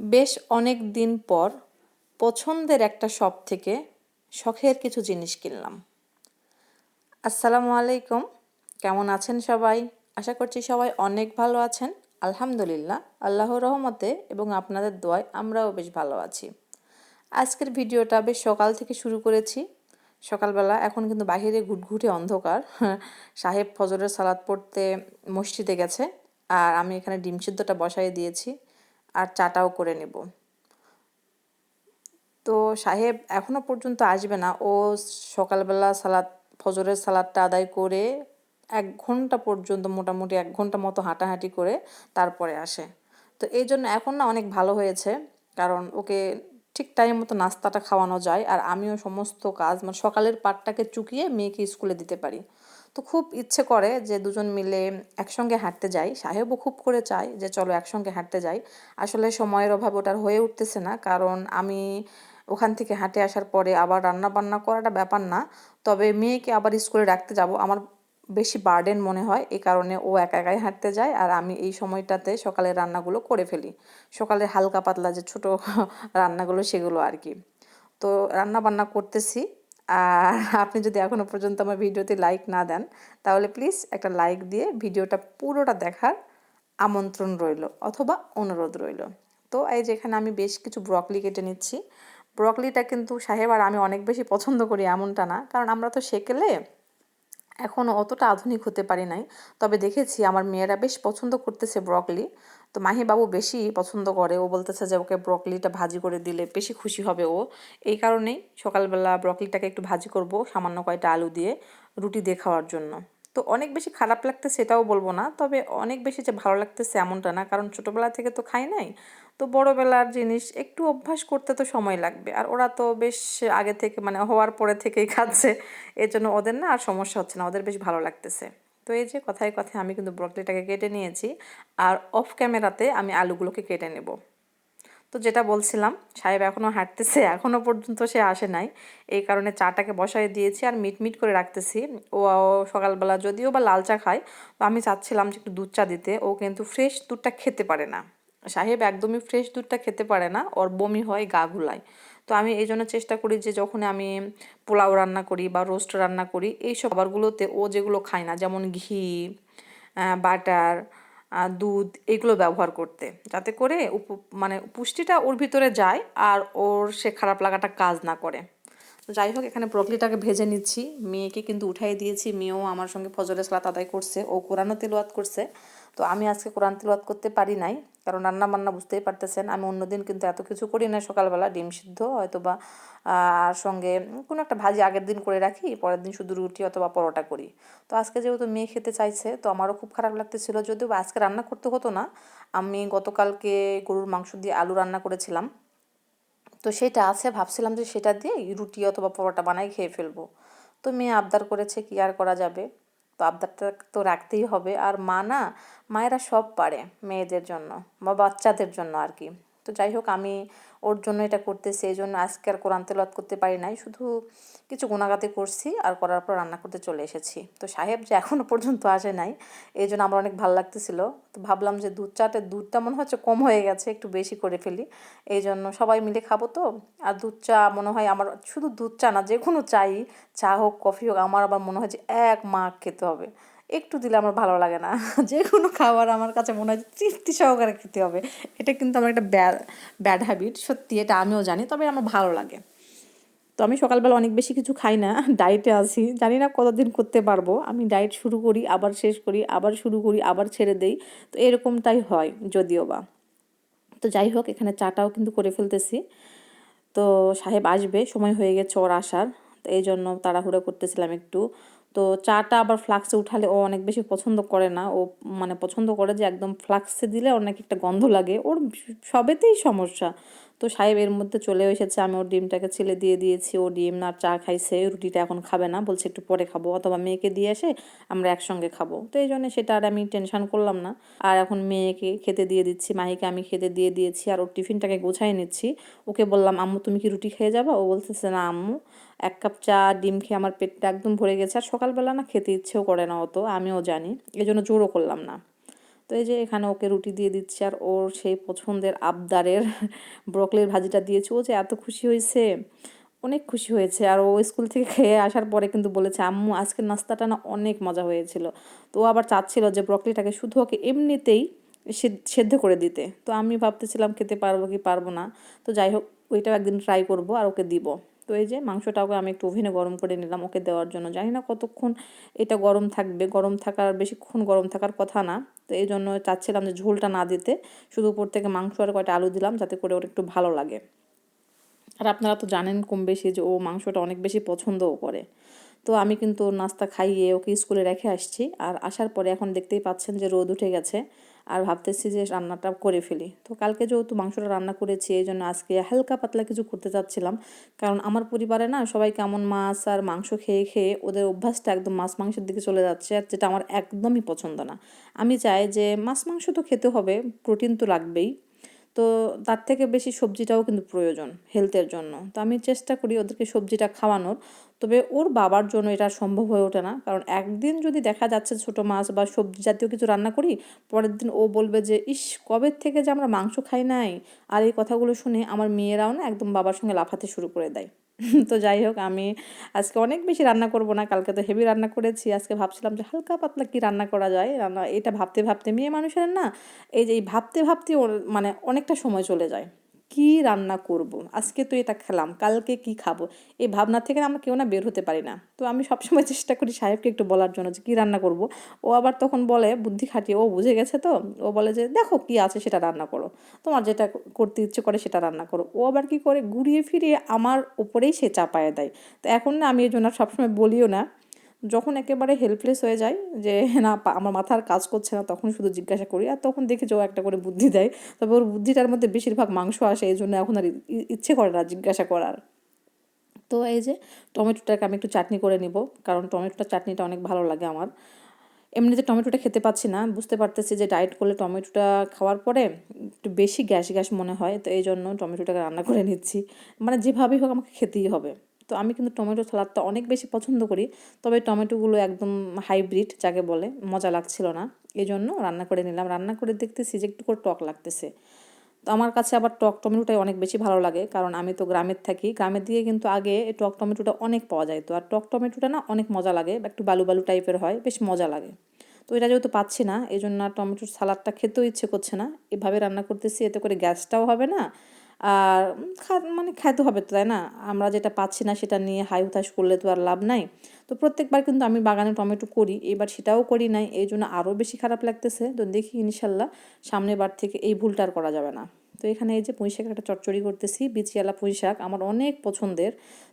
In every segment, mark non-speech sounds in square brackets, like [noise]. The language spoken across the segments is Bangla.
বেশ অনেক দিন পর পছন্দের একটা শপ থেকে শখের কিছু জিনিস কিনলাম। আসসালামু আলাইকুম। কেমন আছেন সবাই? আশা করছি সবাই অনেক ভালো আছেন। আলহামদুলিল্লাহ, আল্লাহর রহমতে এবং আপনাদের দোয়ায় আমরাও বেশ ভালো আছি। আজকের ভিডিওটা বেশ সকাল থেকে শুরু করেছি। সকালবেলা এখন কিন্তু বাহিরে ঘুটঘুটে অন্ধকার। [laughs] সাহেব ফজরের সালাদ পড়তে মসজিদে গেছে। আর আমি এখানে ডিম সিদ্ধটা বসাই দিয়েছি। আর চাটাও করে নেব। তো সাহেব এখনও পর্যন্ত আসবে না। ও সকালবেলা সালাদ, ফজরের সালাদটা আদায় করে এক ঘণ্টা পর্যন্ত, মোটামুটি এক ঘণ্টা মতো হাঁটাহাঁটি করে তারপরে আসে। তো এই জন্য এখন না অনেক ভালো হয়েছে। কারণ ওকে ঠিক টাইম মতো নাস্তাটা খাওয়ানো যায়। আর আমিও সমস্ত কাজ মানে সকালের পাটটাকে চুকিয়ে মেয়েকে স্কুলে দিতে পারি। তো খুব ইচ্ছে করে যে দুজন মিলে একসঙ্গে হাঁটতে যাই। সাহেবও খুব করে চায় যে চলো একসঙ্গে হাঁটতে যাই। আসলে সময়ের অভাব ওটার হয়ে উঠতেছে না, কারণ আমি ওখান থেকে হাঁটে আসার পরে আবার রান্না বান্না করাটা ব্যাপার না। তবে মেয়েকে আবার স্কুলে রাখতে যাব। আমার বেশি বার্ডেন মনে হয় এই কারণে ও একা একাই হাঁটতে যায় আর আমি এই সময়টাতে সকালের রান্নাগুলো করে ফেলি। সকালে হালকা পাতলা যে ছোট [laughs] রান্নাগুলো সেগুলো আর কি। তো রান্না বান্না করতেছি। আর আপনি যদি এখনও পর্যন্ত আমার ভিডিওতে লাইক না দেন, তাহলে প্লিজ একটা লাইক দিয়ে ভিডিওটা পুরোটা দেখার আমন্ত্রণ রইল অথবা অনুরোধ রইল। তো এই যেখানে আমি বেশ কিছু ব্রকলি কেটে নিচ্ছি। ব্রকলিটা কিন্তু সাহেব আর আমি অনেক বেশি পছন্দ করি এমনটা না, কারণ আমরা তো সেকেলে এখনও অতটা আধুনিক হতে পারি নাই। তবে দেখেছি আমার মেয়েরা বেশ পছন্দ করতেছে ব্রকলি তো মাহি বাবু বেশি পছন্দ করে। ও বলতেছে যে, ওকে ব্রকলিটা ভাজি করে দিলে বেশি খুশি হবে ও। এই কারণেই সকালবেলা ব্রকলিটাকে একটু ভাজি করব সামান্য কয়টা আলু দিয়ে রুটি দিয়ে খাওয়ার জন্য। তো অনেক বেশি খারাপ লাগতে সেটাও বলব না, তবে অনেক বেশি যে ভালো লাগতেছে এমনটা না, কারণ ছোটোবেলা থেকে তো খাই নাই। তো বড়োবেলার জিনিস একটু অভ্যাস করতে তো সময় লাগবে। আর ওরা তো বেশ আগে থেকে মানে হওয়ার পরে থেকেই খাচ্ছে এর জন্য ওদের না আর সমস্যা হচ্ছে না, ওদের বেশ ভালো লাগতেছে। তো এই যে কথায় কথায় আমি কিন্তু ব্রকলিটাকে কেটে নিয়েছি আর অফ ক্যামেরাতে আমি আলুগুলোকে কেটে নেব। তো যেটা বলছিলাম, সাহেব এখনও হাঁটতেছে এখনও পর্যন্ত সে আসে নাই। এই কারণে চাটাকে বসাই দিয়েছি আর মিট মিট করে রাখতেছি। ও সকালবেলা যদিও বা লাল চা খায়, তো আমি চাচ্ছিলাম যে একটু দুধ চা দিতে। ও কিন্তু ফ্রেশ দুধটা খেতে পারে না। সাহেব একদমই ফ্রেশ দুধটা খেতে পারে না, ওর বমি হয়, গা গুলায় তো আমি এই জন্য চেষ্টা করি যে যখন আমি পোলাও রান্না করি বা রোস্ট রান্না করি এই সব খাবারগুলোতে ও যেগুলো খায় না, যেমন ঘি বাটার দুধ, এগুলো ব্যবহার করতে। যাতে করে মানে পুষ্টিটা ওর ভিতরে যায় আর ওর সে খারাপ লাগাটা কাজ না করে। যাই হোক, এখানে ব্রকলিটাকে ভেজে নিচ্ছি। মেয়েকে কিন্তু উঠাই দিয়েছি। মেয়েও আমার সঙ্গে ফজরের সালাত আদায় করছে। ও কোরআনও তেলোয়াত করছে। তো আমি আজকে কোরআন তেলোয়াত করতে পারি নাই, কারণ রান্না বান্না বুঝতেই পারতেছেন, আমি অন্যদিন কিন্তু এত কিছু করি না, সকালবেলা ডিম সিদ্ধ হয়তো বা আর সঙ্গে কোনো একটা ভাজি আগের দিন করে রাখি, পরের দিন শুধু রুটি অথবা পরোটা করি। তো আজকে যেহেতু মেয়ে খেতে চাইছে, তো আমারও খুব খারাপ লাগতেছিল, যদিও আজকে রান্না করতে হতো না, আমি গতকালকে গরুর মাংস দিয়ে আলু রান্না করেছিলাম। তো সেটা আছে, ভাবছিলাম যে সেটা দিয়ে রুটি অথবা পরোটা বানাই খেয়ে ফেলব। তো মেয়ে আবদার করেছে কি আর করা যাবে? তো আবদারটা তো রাখতেই হবে। আর মা না, মায়েরা সব পারে মেয়েদের জন্য বা বাচ্চাদের জন্য আর কি। তো যাই হোক, আমি ওর জন্য এটা করতেছি, এই জন্য আজকে আর কোরআন তেলত করতে পারি নাই। শুধু কিছু গুণাগাতি করছি আর করার পর রান্না করতে চলে এসেছি। তো সাহেব যে এখনও পর্যন্ত আসে নাই, এই জন্য আমার অনেক ভালো লাগতেছিল। তো ভাবলাম যে দুধ চাটে দুধটা মনে হচ্ছে কম হয়ে গেছে, একটু বেশি করে ফেলি। এই জন্য সবাই মিলে খাব তো। আর দুধ চা মনে হয় আমার, শুধু দুধ চা না, যে কোনো চাই, চা হোক, কফি হোক, আমার আবার মনে হয় যে এক মা খেতে হবে। একটু দিলে আমার ভালো লাগে না। [laughs] যে কোনো খাবার আমার কাছে মনে হয় তৃপ্তি সহকারে খেতে হবে। এটা কিন্তু আমার একটা ব্যাড ব্যাড হ্যাবিট সত্যি এটা আমিও জানি, তবে আমার ভালো লাগে। তো আমি সকালবেলা অনেক বেশি কিছু খাই না [laughs] ডায়েটে আছি। জানি না কতদিন করতে পারব। আমি ডায়েট শুরু করি, আবার শেষ করি, আবার শুরু করি, আবার ছেড়ে দেই। তো এরকমটাই হয় যদিও বা। তো যাই হোক, এখানে চাটাও কিন্তু করে ফেলতেছি। তো সাহেব আসবে, সময় হয়ে গেছে ওর আসার। তো এই জন্য তাড়াহুড়ো করতেছিলাম একটু। তো চাটা আবার ফ্লাক্সে উঠালে ও অনেক বেশি পছন্দ করে না। ও মানে পছন্দ করে যে একদম ফ্লাক্সে দিলে অনেক একটা গন্ধ লাগে। ওর সবেতেই সমস্যা। তো সাহেব এর মধ্যে চলে এসেছে, আমি ওর ডিমটাকে ছেলে দিয়ে দিয়েছি, ও ডিম আর চা খাইছে, রুটিটা এখন খাবে না, বলছে একটু পরে খাব, অথবা মেয়েকে দিয়ে এসে আমরা একসঙ্গে খাব। তো এই জন্য সেটা আর আমি টেনশন করলাম না। আর এখন মেয়েকে খেতে দিয়ে দিচ্ছি, মাহিকে আমি খেতে দিয়ে দিয়েছি, আর ওর টিফিনটাকে গোছাই নিচ্ছি। ওকে বললাম, আম্মু, তুমি কি রুটি খেয়ে যাবা? ও বলতেছে, না, আম্মু, এক কাপ চা, ডিম খেয়ে আমার পেটটা একদম ভরে গেছে, আর সকালবেলা না খেতে ইচ্ছেও করে না অত, আমিও জানি। এই জন্য জোরও করলাম না। তো এই যে এখানে ওকে রুটি দিয়ে দিচ্ছি আর ওর সেই পছন্দের আবদারের ব্রকলির ভাজিটা দিয়েছি। ও যে এত খুশি হয়েছে, অনেক খুশি হয়েছে। আর ও স্কুল থেকে খেয়ে আসার পরে কিন্তু বলেছে, আম্মু, আজকের নাস্তাটা না অনেক মজা হয়েছিল। তো ও আবার চাচ্ছিল যে ব্রকলিটাকে শুধু ওকে এমনিতেই সেদ্ধ করে দিতে। তো আমি ভাবতেছিলাম, খেতে পারব কি পারব না? তো যাই হোক, ওইটাও একদিন ট্রাই করব আর ওকে দিব। তো এই যে মাংসটাকে আমি একটু ওভেনে গরম করে নিলাম, ওকে দেওয়ার জন্য। জানি না কতক্ষণ এটা গরম থাকবে, গরম থাকার বেশিক্ষণ গরম থাকার কথা না। তো এই জন্য চাচ্ছিলাম যে ঝোলটা না দিতে, শুধু উপর থেকে মাংস আর কয়টা আলু দিলাম যাতে করে ওর একটু ভালো লাগে। আর আপনারা তো জানেন কম বেশি যে ও মাংসটা অনেক বেশি পছন্দও করে। তো আমি কিন্তু নাস্তা খাইয়ে ওকে স্কুলে রেখে আসছি। আর আসার পরে এখন দেখতেই পাচ্ছেন যে রোদ উঠে গেছে। আর ভাবতেছি যে রান্নাটা করে ফেলি। তো কালকে যেহেতু মাংসটা রান্না করেছি এই জন্য আজকে হালকা পাতলা কিছু করতে চাচ্ছিলাম। কারণ আমার পরিবারে না সবাই কেমন মাছ আর মাংস খেয়ে খেয়ে ওদের অভ্যাসটা একদম মাছ মাংসের দিকে চলে যাচ্ছে আর যেটা আমার একদমই পছন্দ না। আমি চাই যে মাছ মাংস তো খেতে হবে, প্রোটিন তো লাগবেই। তো তার থেকে বেশি সবজিটাও কিন্তু প্রয়োজন হেলথের জন্য। তো আমি চেষ্টা করি ওদেরকে সবজিটা খাওয়ানোর। তবে ওর বাবার জন্য এটা সম্ভব হয়ে ওঠে না। কারণ একদিন যদি দেখা যাচ্ছে ছোটো মাছ বা সবজি জাতীয় কিছু রান্না করি, পরের দিন ও বলবে যে, ইস, কবে থেকে যে আমরা মাংস খাই নাই? আর এই কথাগুলো শুনে আমার মেয়েরাও না একদম বাবার সঙ্গে লাফাতে শুরু করে দেয়। তো যাই হোক, আমি আজকে অনেক বেশি রান্না করব না, কালকে তো হেভি রান্না করেছি। আজকে ভাবছিলাম যে, হালকা পাতলা কি রান্না করা যায়? রান্না, এটা ভাবতে ভাবতে মেয়ে মানুষের না, এই যে, এই ভাবতে ভাবতে মানে অনেকটা সময় চলে যায়। কি রান্না করব? আজকে তো এটা খেলাম, কালকে কি খাব? এই ভাবনা থেকে আমরা কেউ না বের হতে পারি না। তো আমি সবসময় চেষ্টা করি সাহেবকে একটু বলার জন্য যে কী রান্না করব। ও আবার তখন বলে, বুদ্ধি খাটিয়ে ও বুঝে গেছে তো, ও বলে যে দেখো কি আছে সেটা রান্না করো। তোমার যেটা করতে ইচ্ছে করে সেটা রান্না করো। ও আবার কি করে, ঘুরিয়ে ফিরিয়ে আমার উপরেই সে চাপায় দেয়। তো এখন না আমি এই জন্য সবসময় বলিও না যখন একেবারে হেল্পলেস হয়ে যায় যে, না আমার মাথার কাজ করছে না, তখন শুধু জিজ্ঞাসা করি। আর তখন দেখে যে ও একটা করে বুদ্ধি দেয়। তবে ওর বুদ্ধিটার মধ্যে বেশিরভাগ মাংস আসে, এই জন্য এখন আর ইচ্ছে করে না জিজ্ঞাসা করার। তো এই যে, টমেটোটাকে আমি একটু চাটনি করে নিব, কারণ টমেটোটা চাটনিটা অনেক ভালো লাগে আমার। এমনিতে টমেটোটা খেতে পাচ্ছি না, বুঝতে পারতেছি যে ডায়েট করলে টমেটোটা খাওয়ার পরে একটু বেশি গ্যাস গ্যাস মনে হয়, তো এই জন্য টমেটোটাকে রান্না করে নিচ্ছি। মানে যেভাবেই হোক আমাকে খেতেই হবে। তো আমি কিন্তু টমেটো সালাদটা অনেক বেশি পছন্দ করি। তবে টমেটোগুলো একদম হাইব্রিড যাকে বলে, মজা লাগছিল না। এই জন্য রান্না করে নিলাম। রান্না করে দেখতেছি যে একটু করে টক লাগতেছে। তো আমার কাছে আবার টক টমেটোটাই অনেক বেশি ভালো লাগে। কারণ আমি তো গ্রামের থাকি। গ্রামের দিকে কিন্তু আগে টক টমেটোটা অনেক পাওয়া যায়। তো আর টক টমেটোটা না অনেক মজা লাগে। একটু বালু বালু টাইপের হয়। বেশ মজা লাগে। তো এটা যেহেতু পাচ্ছি না এই জন্য টমেটোর সালাদটা খেতেও ইচ্ছে করছে না। এভাবে রান্না করতেছি, এতে করে গ্যাসটাও হবে না। আর মানে খাইতে হবে তো, তাই না? আমরা যেটা পাচ্ছি না সেটা নিয়ে হাই হুতাশ করলে তো আর লাভ নাই। তো প্রত্যেকবার কিন্তু আমি বাগানে টমেটো করি, এবার সেটাও করি নাই। এই জন্য আরও বেশি খারাপ লাগতেছে। তো দেখি ইনশাল্লাহ সামনের বার থেকে এই ভুলটা আর করা যাবে না। তো এখানে এই যে পুঁই শাক একটা চচ্চড়ি করতেছি, বিচিয়ালা পুঁই শাক আমার অনেক পছন্দের।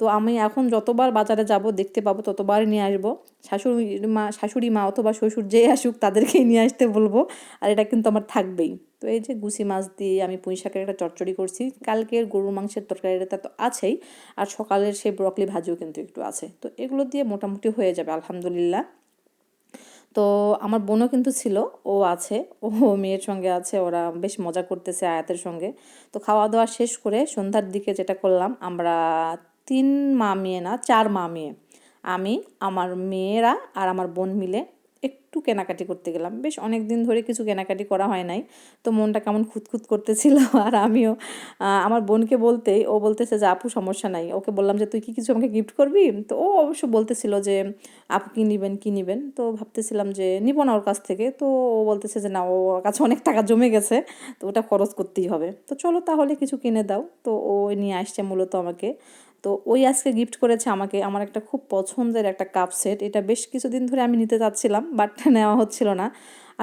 তো আমি এখন যতবার বাজারে যাব, দেখতে পাবো ততবার নিয়ে আসব। শাশুড়ি মা শাশুড়ি মা অথবা শ্বশুর যে আসুক, তাদেরকেই নিয়ে আসতে বলব। আর এটা কিন্তু আমার থাকবেই। তো এই যে গুছি মাছ দিয়ে আমি পুঁই শাকের একটা চটচড়ি করছি। কালকের গরুর মাংসের তরকারিটা তো আছেই। আর সকালের সেই ব্রকলি ভাজিও কিন্তু একটু আছে। তো এগুলো দিয়ে মোটামুটি হয়ে যাবে, আলহামদুলিল্লাহ। তো আমার বোনও কিন্তু ছিল, ও আছে, ও মেয়ের সঙ্গে আছে, ওরা বেশ মজা করতেছে আয়াতের সঙ্গে। তো খাওয়া দাওয়া শেষ করে সন্ধ্যার দিকে যেটা করলাম, আমরা তিন মা মেয়ে না, চার মা মেয়ে। আমি, আমার মেয়েরা আর আমার বোন মিলে একটু কেনাকাটি করতে গেলাম। বেশ অনেক দিন ধরে কিছু কেনাকাটি করা হয় নাই। তো মনটা কেমন খুঁতখুত করতেছিল [laughs] আর আমিও আমার বোনকে বলতেই, ও বলতেছে যে, আপু, সমস্যা নাই। ওকে বললাম যে, তুই কি কিছু আমাকে গিফট করবি? তো ও অবশ্য বলতেছিল যে, আপু, কী নেবেন কী নেবেন? তো ভাবতেছিলাম যে, নিব না ওর কাছ থেকে। তো ও বলতেছে যে, না ওর কাছে অনেক টাকা জমে গেছে, তো ওটা খরচ করতেই হবে। তো চলো তাহলে কিছু কিনে দাও। তো ও নিয়ে আসছে মূলত আমাকে। তো ওই আজকে গিফট করেছে আমাকে। আমার একটা খুব পছন্দের একটা কাপ সেট এটা বেশ কিছুদিন ধরে আমি নিতে চাচ্ছিলাম বাট [laughs] নেওয়া হচ্ছিল না।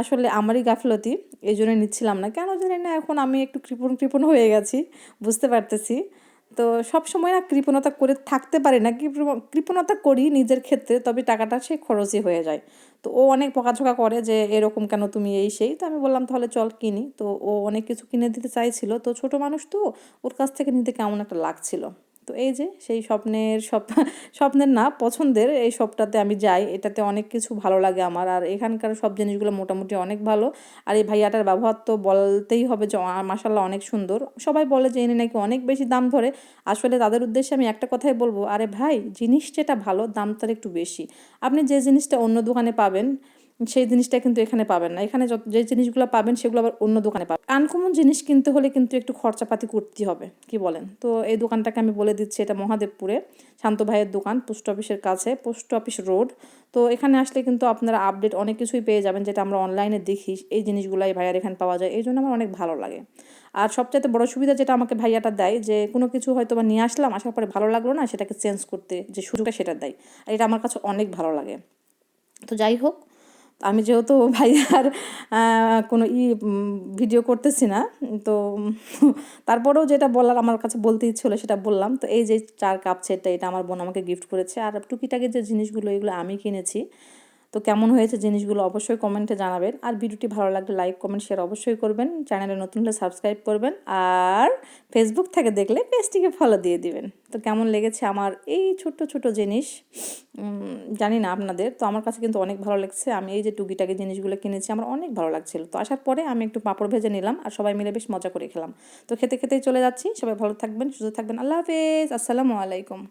আসলে আমারই গাফলতি এই জন্য নিচ্ছিলাম না। কেন জানি না, এখন আমি একটু কৃপণ কৃপণ হয়ে গেছি, বুঝতে পারতেছি। তো সব সময় না কৃপণতা করে থাকতে পারি না কৃপণতা করি নিজের ক্ষেত্রে, তবে টাকাটা সে খরচই হয়ে যায়। তো ও অনেক পকাঝোকা করে যে, এরকম কেন তুমি এই সেই? তো আমি বললাম, তাহলে চল কিনি। তো ও অনেক কিছু কিনে দিতে চাইছিল। তো ছোট মানুষ তো, ওর কাছ থেকে নিতে কেমন একটা লাগছিল। তো এই যে সেই স্বপ্নের স্বপ্ন [laughs] স্বপ্নের না, পছন্দের এই সবটাতে আমি যাই, এটাতে অনেক কিছু ভালো লাগে আমার। আর এখানকার সব জিনিসগুলো মোটামুটি অনেক ভালো। আর এই ভাইয়াটার ব্যবহার তো বলতেই হবে যে মাসাল্লাহ অনেক সুন্দর। সবাই বলে যে এনে নাকি অনেক বেশি দাম ধরে। আসলে তাদের উদ্দেশ্যে আমি একটা কথাই বলব, আরে ভাই, জিনিস যেটা ভালো দাম তার একটু বেশি। আপনি যে জিনিসটা অন্য দোকানে পাবেন সেই জিনিসটা কিন্তু এখানে পাবেন না। এখানে যত, যে জিনিসগুলো পাবেন সেগুলো আবার অন্য দোকানে পাবেন। আনকমন জিনিস কিনতে হলে কিন্তু একটু খরচাপাতি করতে হবে, কি বলেন? তো এই দোকানটাকে আমি বলে দিচ্ছি, এটা মহাদেবপুরে, শান্ত ভাইয়ের দোকান, পোস্ট অফিসের কাছে, পোস্ট অফিস রোড। তো এখানে আসলে কিন্তু আপনারা আপডেট অনেক কিছুই পেয়ে যাবেন, যেটা আমরা অনলাইনে দেখি, এই জিনিসগুলাই ভাইয়ার এখানে পাওয়া যায়। এই জন্য আমার অনেক ভালো লাগে। আর সবচাইতে বড় সুবিধা যেটা আমাকে ভাইয়াটা দেয়, যে কোনো কিছু হয়তো বা নিয়ে আসলাম, আসার পরে ভালো লাগল না, সেটাকে চেঞ্জ করতে যে সুযোগটা সেটা দেয়। আর এটা আমার কাছে অনেক ভালো লাগে। তো যাই হোক আমি যেহেতু [laughs] ভাইয়ার আর কোনো ই ভিডিও করতেছি না, তো তারপরেও যেটা বলার আমার কাছে বলতে ইচ্ছে হলো সেটা বললাম। তো এই যে চার কাপ সেটটা এটা আমার বোন আমাকে গিফট করেছে। আর টুকিটাকি যে জিনিসগুলো, এগুলো আমি কিনেছি তো কেমন হয়েছে জিনিসগুলো অবশ্যই কমেন্টে জানাবেন। আর ভিডিওটি ভালো লাগলে লাইক কমেন্ট শেয়ার অবশ্যই করবেন। চ্যানেলে নতুন হলে সাবস্ক্রাইব করবেন। আর ফেসবুক থেকে দেখলে পেজটিকে ফলো দিয়ে দিবেন। তো কেমন লেগেছে আমার এই ছোট্ট ছোট জিনিস? জানি না আপনাদের। তো আমার কাছে কিন্তু অনেক ভালো লাগছে। আমি এই যে টুকিটাকি জিনিসগুলো কিনেছি, আমার অনেক ভালো লাগছিল। তো আসার পরে আমি একটু পাঁপড় ভেজে নিলাম আর সবাই মিলে বেশ মজা করে খেলাম। তো খেতে, খেতেই চলে যাচ্ছি। সবাই ভালো থাকবেন, সুস্থ থাকবেন। আল্লাহ হাফেজ। আসসালামু আলাইকুম।